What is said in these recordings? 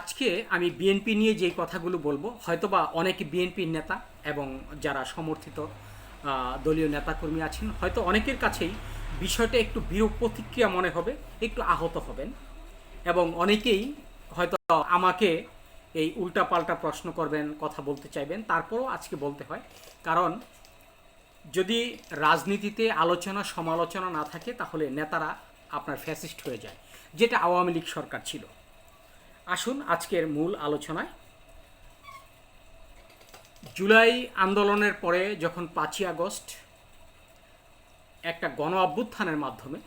আজকে আমি বিএনপি নিয়ে যেই কথাগুলো বলব, হয়তোবা অনেক বিএনপির নেতা এবং যারা সমর্থিত দলীয় নেতাকর্মী আছেন, হয়তো অনেকের কাছেই বিষয়টা একটু বিরূপ প্রতিক্রিয়া মনে হবে, একটু আহত হবেন এবং অনেকেই হয়তো আমাকে এই উল্টাপাল্টা প্রশ্ন করবেন, কথা বলতে চাইবেন, তারপরও আজকে বলতে হয়। কারণ যদি রাজনীতিতে আলোচনা, সমালোচনা না থাকে, তাহলে নেতারা আপনার ফ্যাসিস্ট হয়ে যায়, যেটা আওয়ামী লীগ সরকার ছিল। আসুন আজকের মূল আলোচনায়। জুলাই আন্দোলনের পরে যখন পাঁচই আগস্ট একটা গণ অভ্যুত্থানের মাধ্যমে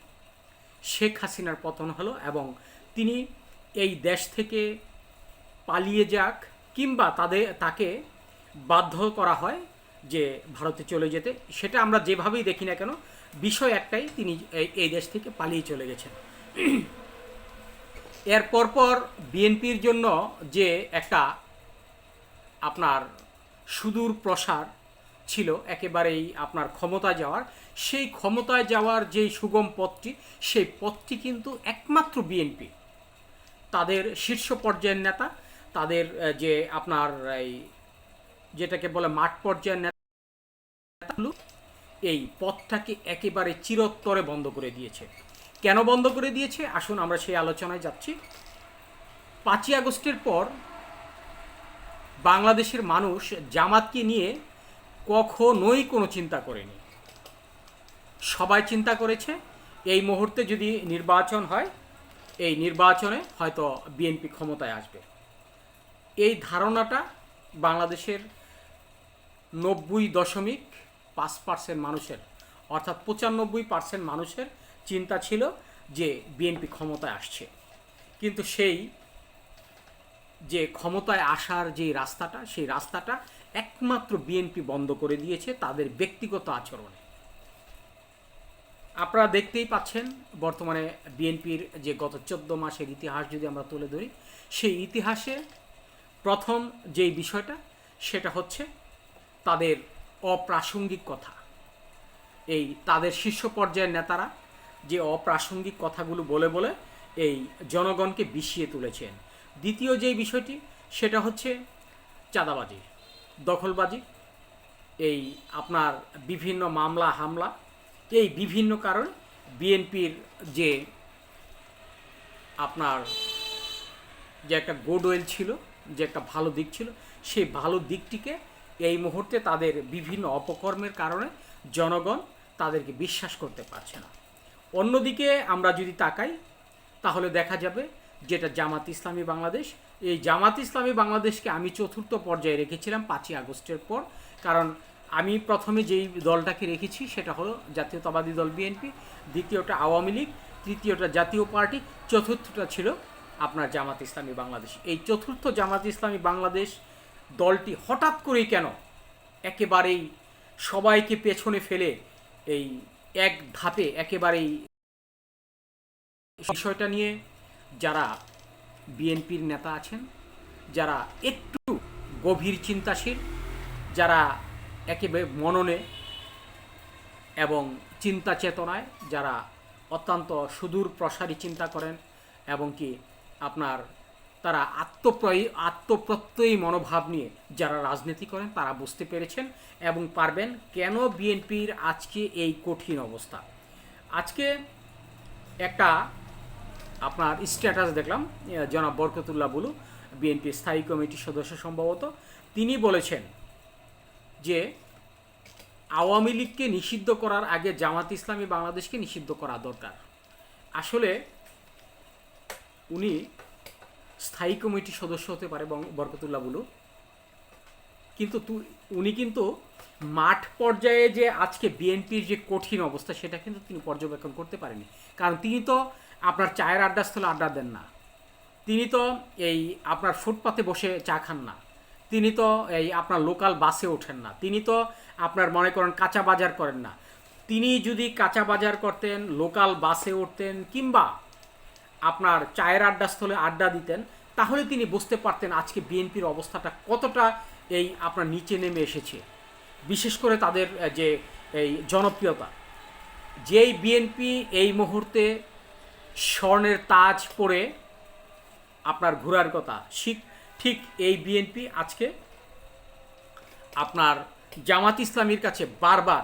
শেখ হাসিনার পতন হলো এবং তিনি এই দেশ থেকে পালিয়ে যাক কিংবা তাদের তাকে বাধ্য করা হয় যে ভারতে চলে যেতে, সেটা আমরা যেভাবেই দেখি না কেন, বিষয় একটাই, তিনি এই- দেশ থেকে পালিয়ে চলে গেছেন। এর পরপর বিএনপির জন্য যে একটা আপনার সুদূর প্রসার ছিল, একেবারেই আপনার ক্ষমতায় যাওয়ার, সেই ক্ষমতায় যাওয়ার যেই সুগম পথটি, সেই পথটি কিন্তু একমাত্র বিএনপি। তাদের শীর্ষ পর্যায়ের নেতা, তাদের যে আপনার এই যেটাকে বলে মাঠ পর্যায়ের নেতাগুলো এই পথটাকে একেবারে চিরত্তরে বন্ধ করে দিয়েছে। কেন বন্ধ করে দিয়েছে? আসুন আমরা সেই আলোচনায় যাচ্ছি। পাঁচই আগস্টের পর বাংলাদেশের মানুষ জামাতকে নিয়ে কখনোই কোনো চিন্তা করেনি। সবাই চিন্তা করেছে, এই মুহূর্তে যদি নির্বাচন হয়, এই নির্বাচনে হয়তো বিএনপি ক্ষমতায় আসবে। এই ধারণাটা বাংলাদেশের নব্বই দশমিক পাঁচ পার্সেন্ট মানুষের, অর্থাৎ পঁচানব্বই পার্সেন্ট মানুষের চিন্তা ছিল যে বিএনপি ক্ষমতায় আসছে। কিন্তু সেই যে ক্ষমতায় আসার যে রাস্তাটা, সেই রাস্তাটা একমাত্র বিএনপি বন্ধ করে দিয়েছে তাদের ব্যক্তিগত আচরণে। আপনারা দেখতেই পাচ্ছেন বর্তমানে বিএনপির যে গত চোদ্দ মাসের ইতিহাস যদি আমরা তুলে ধরি, সেই ইতিহাসে প্রথম যেই বিষয়টা, সেটা হচ্ছে তাদের অপ্রাসঙ্গিক কথা। এই তাদের শীর্ষ পর্যায়ের নেতারা যে অপ্রাসঙ্গিক কথাগুলো বলে বলে এই জনগণকে বিষিয়ে তুলেছেন। দ্বিতীয় যেই বিষয়টি, সেটা হচ্ছে চাঁদাবাজি, দখলবাজি, এই আপনার বিভিন্ন মামলা, হামলা, এই বিভিন্ন কারণে বিএনপির যে আপনার যে একটা গোডওয়েল ছিল, যে একটা ভালো দিক ছিল, সেই ভালো দিকটিকে এই মুহূর্তে তাদের বিভিন্ন অপকর্মের কারণে জনগণ তাদেরকে বিশ্বাস করতে পারছে না। অন্যদিকে আমরা যদি তাকাই, তাহলে দেখা যাবে যেটা জামাত ইসলামী বাংলাদেশ, এই জামাত ইসলামী বাংলাদেশকে আমি চতুর্থ পর্যায়ে রেখেছিলাম পাঁচই আগস্টের পর। কারণ আমি প্রথমে যেই দলটাকে রেখেছি, সেটা হলো জাতীয়তাবাদী দল বিএনপি, দ্বিতীয়টা আওয়ামী লীগ, তৃতীয়টা জাতীয় পার্টি, চতুর্থটা ছিল আপনার জামাত ইসলামী বাংলাদেশ। এই চতুর্থ জামাত ইসলামী বাংলাদেশ দলটি হঠাৎ করেই কেন একেবারেই সবাইকে পেছনে ফেলে এই এক ধাপে একেবারেই বিষয়টা নিয়ে যারা বিএনপির নেতা আছেন, যারা একটু গভীর চিন্তাশীল, যারা একেবারে মননে এবং চিন্তা চেতনায়, যারা অত্যন্ত সুদূর প্রসারী চিন্তা করেন এবং কি আপনার তারা আত্মপ্রয়ী, আত্মপ্রত্যয়ী মনোভাব নিয়ে যারা রাজনীতি করেন, তারা বুঝতে পেরেছেন এবং পারবেন কেন বিএনপির আজকে এই কঠিন অবস্থা। আজকে একটা আপনার স্ট্যাটাস দেখলাম জনাব বরকতুল্লাহ বুলু, বিএনপি স্থায়ী কমিটির সদস্য সম্ভবত। তিনি বলেছেন যে আওয়ামী লীগকে নিষিদ্ধ করার আগে জামাত ইসলামী বাংলাদেশকে নিষিদ্ধ করা দরকার। আসলে উনি স্থায়ী কমিটির সদস্য হতে পারে বং- বরকতুল্লাহ বুলু কিন্তু উনি কিন্তু মাঠ পর্যায়ে যে আজকে বিএনপির যে কঠিন অবস্থা, সেটা কিন্তু তিনি পর্যবেক্ষণ করতে পারেনি কারণ তিনি তো আপনার চায়ের আড্ডাস্থলে আড্ডা দেন না। তিনি তো এই আপনার ফুটপাতে বসে চা খান না। তিনি তো এই আপনার লোকাল বাসে ওঠেন না। তিনি তো আপনার মনে করেন কাঁচা বাজার করেন না। তিনি যদি কাঁচা বাজার করতেন, লোকাল বাসে উঠতেন, কিংবা আপনার চায়ের আড্ডাস্থলে আড্ডা দিতেন তাহলে তিনি বুঝতে পারতেন আজকে বিএনপির অবস্থাটা কতটা এই আপনার নিচে নেমে এসেছে। বিশেষ করে তাদের যে এই জনপ্রিয়তা। যেই বিএনপি এই মুহূর্তে স্বর্ণের তাজ পরে আপনার ঘোরার কথা, ঠিক ঠিক এই বিএনপি আজকে আপনার জামাত ইসলামীর কাছে বারবার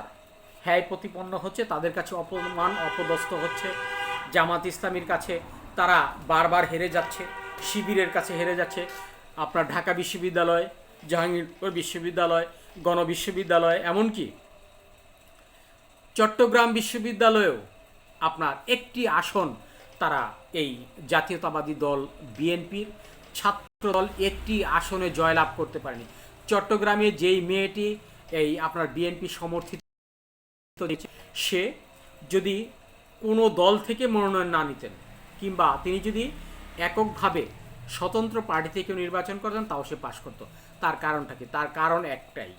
হ্যায় প্রতিপন্ন হচ্ছে, তাদের কাছে অপমান, অপদস্থ হচ্ছে। জামাত ইসলামীর কাছে তারা বারবার হেরে যাচ্ছে। শিবিরের কাছে হেরে যাচ্ছে। আপনার ঢাকা বিশ্ববিদ্যালয়, জাহাঙ্গীরপুর বিশ্ববিদ্যালয়, গণ বিশ্ববিদ্যালয়, এমনকি চট্টগ্রাম বিশ্ববিদ্যালয়েও আপনার একটি আসন তারা এই জাতীয়তাবাদী দল, বিএনপির ছাত্র দল একটি আসনে জয়লাভ করতে পারেনি। চট্টগ্রামে যেই মেয়েটি এই আপনার বিএনপি সমর্থিত সে যদি কোনো দল থেকে মনোনয়ন না নিতেন, কিংবা তিনি যদি এককভাবে স্বতন্ত্র পার্টি থেকে নির্বাচন করতেন তাও সে পাশ করতো। তার কারণটা কি? তার কারণ একটাই।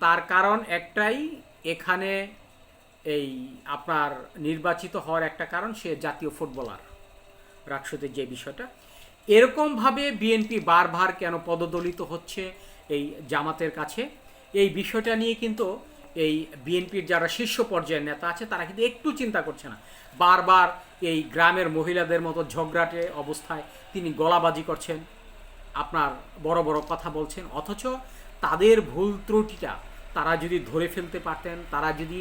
তার কারণ একটাই, এখানে এই আপনার নির্বাচিত হওয়ার একটা কারণ, সে জাতীয় ফুটবলার। রাকসুদের যে বিষয়টা। এরকমভাবে বিএনপি বারবার কেন পদদলিত হচ্ছে এই জামাতের কাছে, এই বিষয়টা নিয়ে কিন্তু এই বিএনপির যারা শীর্ষ পর্যায়ের নেতা আছে, তারা কিন্তু একটু চিন্তা করছে না। বারবার এই গ্রামের মহিলাদের মতো ঝগড়াটে অবস্থায় তিনি গলাবাজি করছেন, আপনার বড় বড় কথা বলছেন, অথচ তাদের ভুল ত্রুটিটা তারা যদি ধরে ফেলতে পারতেন, তারা যদি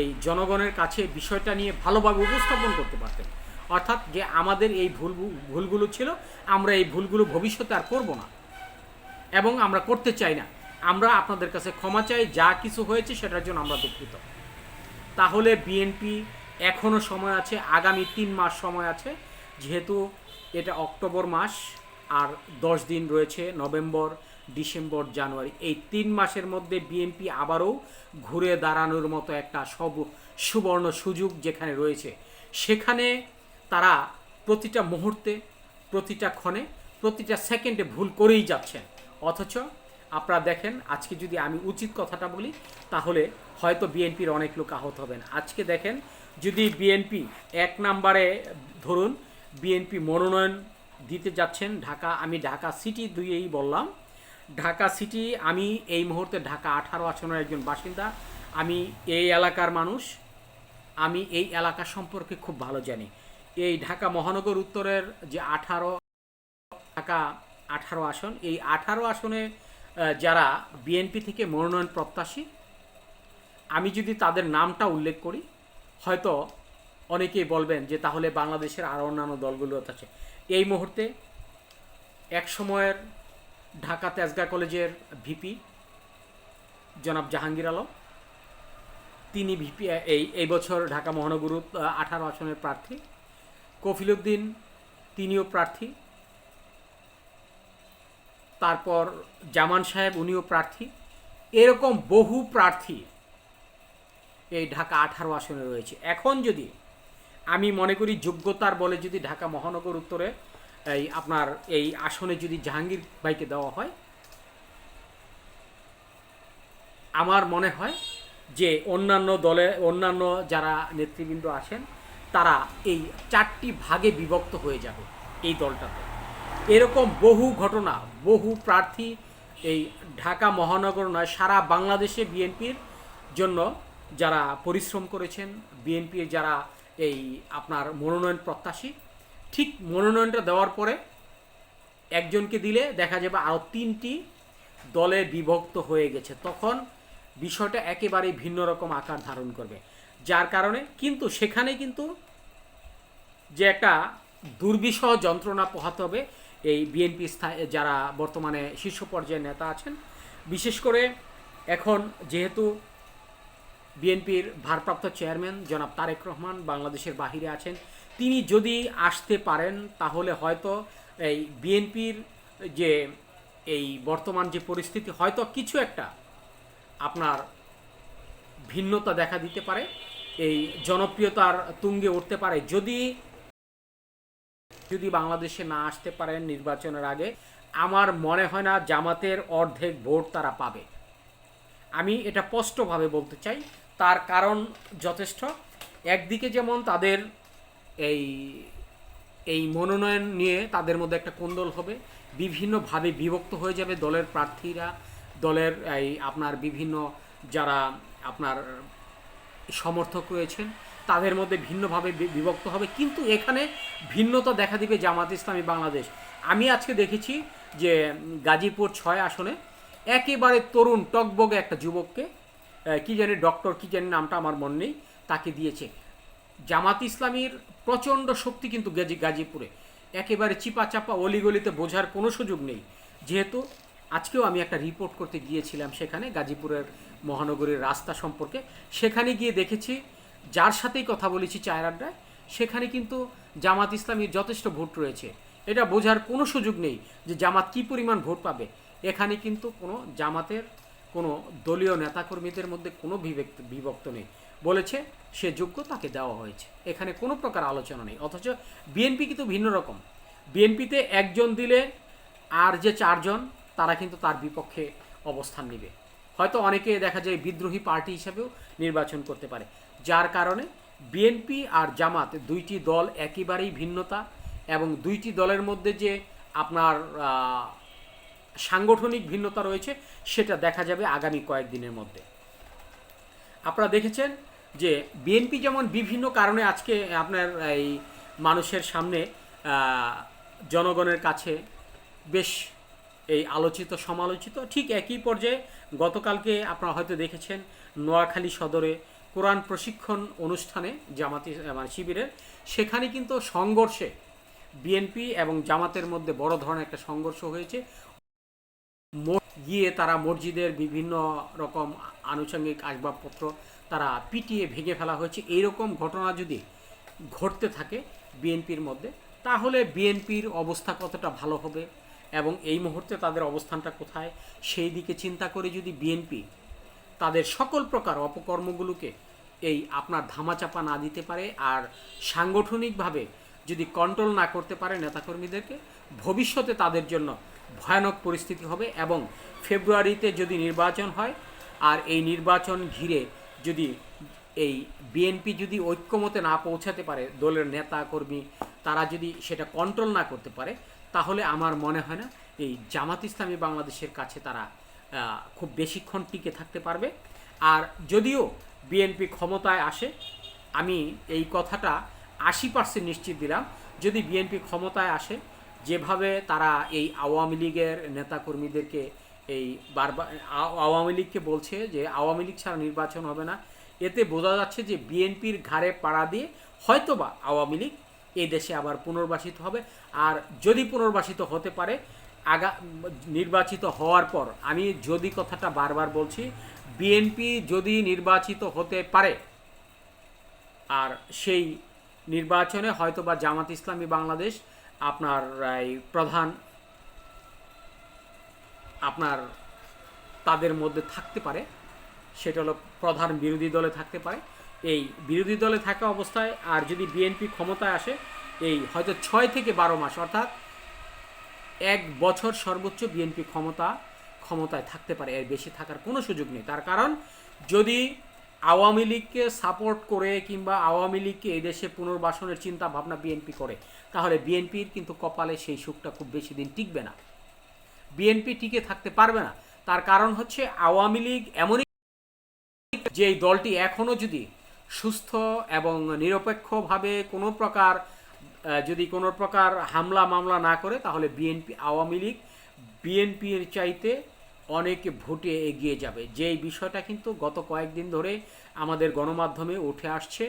এই জনগণের কাছে বিষয়টা নিয়ে ভালোভাবে উপস্থাপন করতে পারতেন। অর্থাৎ যে আমাদের এই ভুল, ভুলগুলো ছিল, আমরা এই ভুলগুলো ভবিষ্যতে আর করব না। এবং আমরা করতে চাই না। আমরা আপনাদের কাছে ক্ষমা চাই, যা কিছু হয়েছে সেটার জন্য আমরা দুঃখিত। তাহলে বিএনপি এখনও সময় আছে, আগামী তিন মাস সময় আছে, যেহেতু এটা অক্টোবর মাস, আর দশ দিন রয়েছে, নভেম্বর, ডিসেম্বর, জানুয়ারি। এই তিন মাসের মধ্যে বিএনপি আবারও ঘুরে দাঁড়ানোর মতো একটা সব সুবর্ণ সুযোগ যেখানে রয়েছে। সেখানে তারা প্রতিটা মুহূর্তে, প্রতিটা ক্ষণে, প্রতিটা সেকেন্ডে ভুল করেই যাচ্ছেন। অথচ আপনারা দেখেন, আজকে যদি আমি উচিত কথাটা বলি, তাহলে হয়তো বিএনপির অনেক লোক আহত হবেন। আজকে দেখেন, যদি বিএনপি এক নাম্বারে, ধরুন, বিএনপি মনোনয়ন দিতে যাচ্ছেন ঢাকা, আমি ঢাকা সিটি দুইয়েই বললাম। ঢাকা সিটি, আমি এই মুহূর্তে ঢাকা আঠারো আসনের একজন বাসিন্দা। আমি এই এলাকার মানুষ। আমি এই এলাকা সম্পর্কে খুব ভালো জানি। এই ঢাকা মহানগর উত্তরের যে আঠারো, ঢাকা আঠারো আসন, এই আঠারো আসনে যারা বিএনপি থেকে মনোনয়ন প্রত্যাশী, আমি যদি তাদের নামটা উল্লেখ করি, হয়তো অনেকেই বলবেন যে তাহলে বাংলাদেশের আরও অন্যান্য দলগুলো আছে। এই মুহূর্তে এক সময়ের ঢাকা তেজগা কলেজের ভিপি জনাব জাহাঙ্গীর আলম। তিনি ভিপি এই এই বছর ঢাকা মহানগর, আঠারো আসনের প্রার্থী। কফিলুদ্দিন তিনিও প্রার্থী। তারপর জামান সাহেব উনিও প্রার্থী। এরকম বহু প্রার্থী এই ঢাকা আঠারো আসনে রয়েছে। এখন যদি আমি মনে করি যোগ্যতার বলে যদি ঢাকা মহানগর উত্তরে এই আপনার এই আসনে যদি জাহাঙ্গীর ভাইকে দেওয়া হয়, আমার মনে হয় যে অন্যান্য দলে, অন্যান্য যারা নেতৃবৃন্দ আছেন তারা এই চারটি ভাগে বিভক্ত হয়ে যাবে এই দলটাতে। এরকম বহু ঘটনা, বহু প্রার্থী এই ঢাকা মহানগর নয়, সারা বাংলাদেশে বিএনপির জন্য যারা পরিশ্রম করেছেন, বিএনপির যারা এই আপনার মনোনয়ন প্রত্যাশী, ঠিক মনোনয়নটা দেওয়ার পরে একজনকে দিলে দেখা যাবে আরও তিনটি দলে বিভক্ত হয়ে গেছে। তখন বিষয়টা একেবারেই ভিন্ন রকম আকার ধারণ করবে। যার কারণে কিন্তু সেখানে কিন্তু যে একটা দুর্বিষহ যন্ত্রণা পোহাতে হবে এই বিএনপি যারা বর্তমানে শীর্ষ পর্যায়ের নেতা আছেন, বিশেষ করে এখন যেহেতু বিএনপির ভারপ্রাপ্ত চেয়ারম্যান জনাব তারেক রহমান বাংলাদেশের বাহিরে আছেন, তিনি যদি আসতে পারেন, তাহলে হয়তো এই বিএনপির যে, এই বর্তমান যে পরিস্থিতি, হয়তো কিছু একটা আপনার ভিন্নতা দেখা দিতে পারে, এই জনপ্রিয়তার তুঙ্গে উঠতে পারে। যদি যদি বাংলাদেশে না আসতে পারেন নির্বাচনের আগে, আমার মনে হয় না জামাতের অর্ধেক ভোট তারা পাবে। আমি এটা স্পষ্টভাবে বলতে চাই, তার কারণ যথেষ্ট। একদিকে যেমন তাদের এই এই মনোনয়ন নিয়ে তাদের মধ্যে একটা কোন্দল হবে, বিভিন্নভাবে বিভক্ত হয়ে যাবে দলের প্রার্থীরা, দলের এই আপনার বিভিন্ন যারা আপনার সমর্থক রয়েছেন তাদের মধ্যে ভিন্নভাবে বিভক্ত হবে। কিন্তু এখানে ভিন্নতা দেখা দিবে জামাত ইসলামী বাংলাদেশ। আমি আজকে দেখেছি যে গাজীপুর ছয় আসনে একেবারে তরুণ টকবগে একটা যুবককে কি জানি ডক্টর, কি জানি নামটা আমার মনে নেই, তাকে দিয়েছে। জামাত ইসলামীর প্রচণ্ড শক্তি কিন্তু গাজী গাজীপুরে। একেবারে চিপা চাপা অলিগলিতে বোঝার কোনো সুযোগ নেই। যেহেতু আজকেও আমি একটা রিপোর্ট করতে গিয়েছিলাম সেখানে, গাজীপুরের মহানগরীর রাস্তা সম্পর্কে। সেখানে গিয়ে দেখেছি যার সাথেই কথা বলেছি চায়ের আড্ডায়, সেখানে কিন্তু জামাত ইসলামীর যথেষ্ট ভোট রয়েছে। এটা বোঝার কোনো সুযোগ নেই যে জামাত কী পরিমাণ ভোট পাবে। এখানে কিন্তু কোনো জামাতের, কোনো দলীয় নেতাকর্মীদের মধ্যে কোনো বিভক্ত বিভক্ত নেই। বলেছে, সে যোগ্য তাকে দেওয়া হয়েছে। এখানে কোনো প্রকার আলোচনা নেই। অথচ বিএনপি কিন্তু ভিন্ন রকম। বিএনপিতে একজন দিলে আর যে চারজন, তারা কিন্তু তার বিপক্ষে অবস্থান নেবে। হয়তো অনেকে দেখা যায় বিদ্রোহী পার্টি হিসাবেও নির্বাচন করতে পারে। যার কারণে বিএনপি আর জামাত দুইটি দল একেবারেই ভিন্নতা এবং দুইটি দলের মধ্যে যে আপনার সাংগঠনিক ভিন্নতা রয়েছে, সেটা দেখা যাবে আগামী কয়েকদিনের মধ্যে। আপনারা দেখেছেন যে বিএনপি যেমন বিভিন্ন কারণে আজকে আপনার এই মানুষের সামনে জনগণের কাছে বেশ এই আলোচিত, সমালোচিত, ঠিক একই পর্যায়ে গতকালকে আপনারা হয়তো দেখেছেন, নোয়াখালী সদরে কোরআন প্রশিক্ষণ অনুষ্ঠানে জামাতি মানে শিবিরের সেখানে কিন্তু সংঘর্ষে বিএনপি এবং জামাতের মধ্যে বড় ধরনের একটা সংঘর্ষ হয়েছে। গিয়ে তারা মসজিদের বিভিন্ন রকম আনুষঙ্গিক আসবাবপত্র তারা পিটিয়ে ভেঙে ফেলা হয়েছে। এইরকম ঘটনা যদি ঘটতে থাকে বিএনপির মধ্যে, তাহলে বিএনপির অবস্থা কতটা ভালো হবে এবং এই মুহূর্তে তাদের অবস্থানটা কোথায়? সেই দিকে চিন্তা করে যদি বিএনপি তাদের সকল প্রকার অপকর্মগুলোকে এই আপনার ধামাচাপা না দিতে পারে আর সাংগঠনিকভাবে যদি কন্ট্রোল না করতে পারে নেতাকর্মীদেরকে, ভবিষ্যতে তাদের জন্য ভয়ানক পরিস্থিতি হবে এবং ফেব্রুয়ারিতে যদি নির্বাচন হয় আর এই নির্বাচন ঘিরে যদি এই বিএনপি যদি ঐক্যমতে না পৌঁছাতে পারে দলের নেতা কর্মী তারা যদি সেটা কন্ট্রোল না করতে পারে, তাহলে আমার মনে হয় না এই জামাত ইসলামী বাংলাদেশের কাছে তারা খুব বেশিক্ষণ টিকে থাকতে পারবে। আর যদিও বিএনপি ক্ষমতায় আসে, আমি এই কথাটা আশি পার্সেন্ট নিশ্চিত দিলাম। যদি বিএনপি ক্ষমতায় আসে, যেভাবে তারা এই আওয়ামী লীগের নেতাকর্মীদেরকে এই বারবার আওয়ামী লীগকে বলছে যে আওয়ামী লীগ ছাড়া নির্বাচন হবে না। এতে বোঝা যাচ্ছে যে বিএনপির ঘাড়ে পাড়া দিয়ে হয়তোবা আওয়ামী লীগ এই দেশে আবার পুনর্বাসিত হবে। আর যদি পুনর্বাসিত হতে পারে, আগা নির্বাচিত হওয়ার পর আমি যদি কথাটা বারবার বলছি বিএনপি যদি নির্বাচিত হতে পারে, আর সেই নির্বাচনে হয়তো বা জামাত ইসলামী বাংলাদেশ আপনার প্রধান, আপনার তাদের মধ্যে থাকতে পারে, সেটা হলো প্রধান বিরোধী দলে থাকতে পারে। এই বিরোধী দলে থাকা অবস্থায় আর যদি বিএনপি ক্ষমতায় আসে, এই হয়তো ছয় থেকে বারো মাস, অর্থাৎ এক বছর সর্বোচ্চ বিএনপি ক্ষমতা ক্ষমতায় থাকতে পারে, এর বেশি থাকার কোনো সুযোগ নেই। তার কারণ, যদি আওয়ামী লীগকে সাপোর্ট করে কিংবা আওয়ামী লীগকে এই দেশে পুনর্বাসনের চিন্তা ভাবনা বিএনপি করে, তাহলে বিএনপির কিন্তু কপালে সেই সুখটা খুব বেশি দিন টিকবে না। বিএনপি টিকে থাকতে পারবে না। তার কারণ হচ্ছে, আওয়ামী লীগ এমনই যে দলটি এখনও যদি সুস্থ এবং নিরপেক্ষভাবে কোনো প্রকার যদি কোনো প্রকার হামলা মামলা না করে, তাহলে বিএনপি, আওয়ামী লীগ বিএনপির চাইতে অনেক ভোটে এগিয়ে যাবে। যেই বিষয়টা কিন্তু গত কয়েকদিন ধরে আমাদের গণমাধ্যমে উঠে আসছে,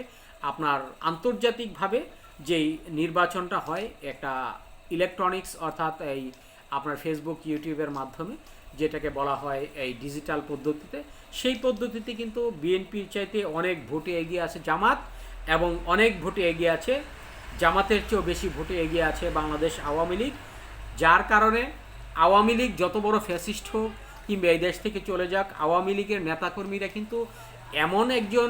আপনার আন্তর্জাতিকভাবে যেই নির্বাচনটা হয় একটা ইলেকট্রনিক্স অর্থাৎ এই আপনার ফেসবুক ইউটিউবের মাধ্যমে, যেটাকে বলা হয় এই ডিজিটাল পদ্ধতিতে, সেই পদ্ধতিতে কিন্তু বিএনপির চাইতে অনেক ভোটে এগিয়ে আছে জামাত এবং অনেক ভোটে এগিয়ে আছে, জামাতের চেয়েও বেশি ভোটে এগিয়ে আছে বাংলাদেশ আওয়ামী লীগ, যার কারণে আওয়ামী লীগ যত বড় ফ্যাসিস্ট হোক কিংবা এই দেশ থেকে চলে যাক, আওয়ামী লীগের নেতাকর্মীরা কিন্তু এমন একজন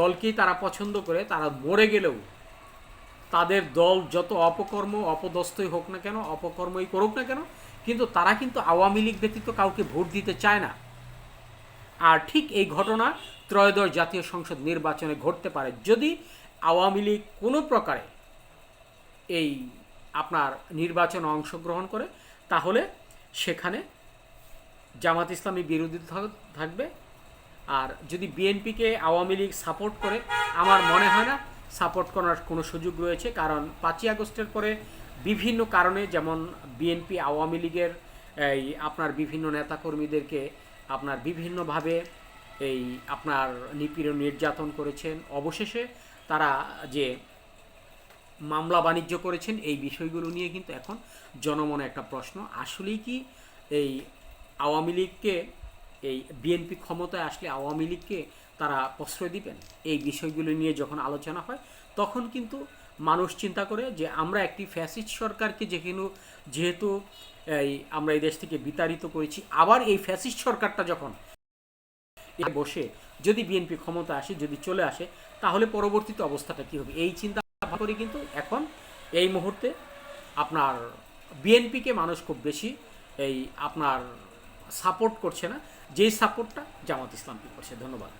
দলকেই তারা পছন্দ করে, তারা মরে গেলেও তাদের দল যত অপকর্ম, অপদস্থই হোক না কেন, অপকর্মই করুক না কেন, কিন্তু তারা কিন্তু আওয়ামী লীগ ব্যতীত কাউকে ভোট দিতে চায় না। আর ঠিক এই ঘটনা ত্রয়োদশ জাতীয় সংসদ নির্বাচনে ঘটতে পারে। যদি আওয়ামী লীগ কোনো প্রকারে এই আপনার নির্বাচনে অংশগ্রহণ করে, তাহলে সেখানে জামাত ইসলামী বিরোধী থাকবে। আর যদি বিএনপিকে আওয়ামী লীগ সাপোর্ট করে, আমার মনে হয় না সাপোর্ট করার কোনো সুযোগ রয়েছে। কারণ পাঁচই আগস্টের পরে বিভিন্ন কারণে যেমন বিএনপি আওয়ামী লীগের এই আপনার বিভিন্ন নেতাকর্মীদেরকে আপনার বিভিন্নভাবে এই আপনার নিপীড়ন নির্যাতন করেছেন। অবশেষে তারা যে মামলা বাণিজ্য করেছেন, এই বিষয়গুলো নিয়ে কিন্তু এখন জনমনে একটা প্রশ্ন। আসলেই কি এই আওয়ামী লীগকে, এই বিএনপি ক্ষমতায় আসলে আওয়ামী লীগকে তারা প্রশ্রয় দিবেন। এই বিষয়গুলো নিয়ে যখন আলোচনা হয়, তখন কিন্তু মানুষ চিন্তা করে যে আমরা একটি ফ্যাসিস্ট সরকারকে যেখানে যেহেতু এই আমরা এই দেশ থেকে বিতাড়িত করেছি, আবার এই ফ্যাসিস্ট সরকারটা যখন বসে যদি বিএনপি ক্ষমতা আসে, যদি চলে আসে, তাহলে পরবর্তীতে অবস্থাটা কী হবে? এই চিন্তা করে কিন্তু এখন এই মুহূর্তে আপনার বিএনপিকে মানুষ খুব বেশি এই আপনার সাপোর্ট করছে না যেই সাপোর্টটা জামাত ইসলামকে করছে। ধন্যবাদ।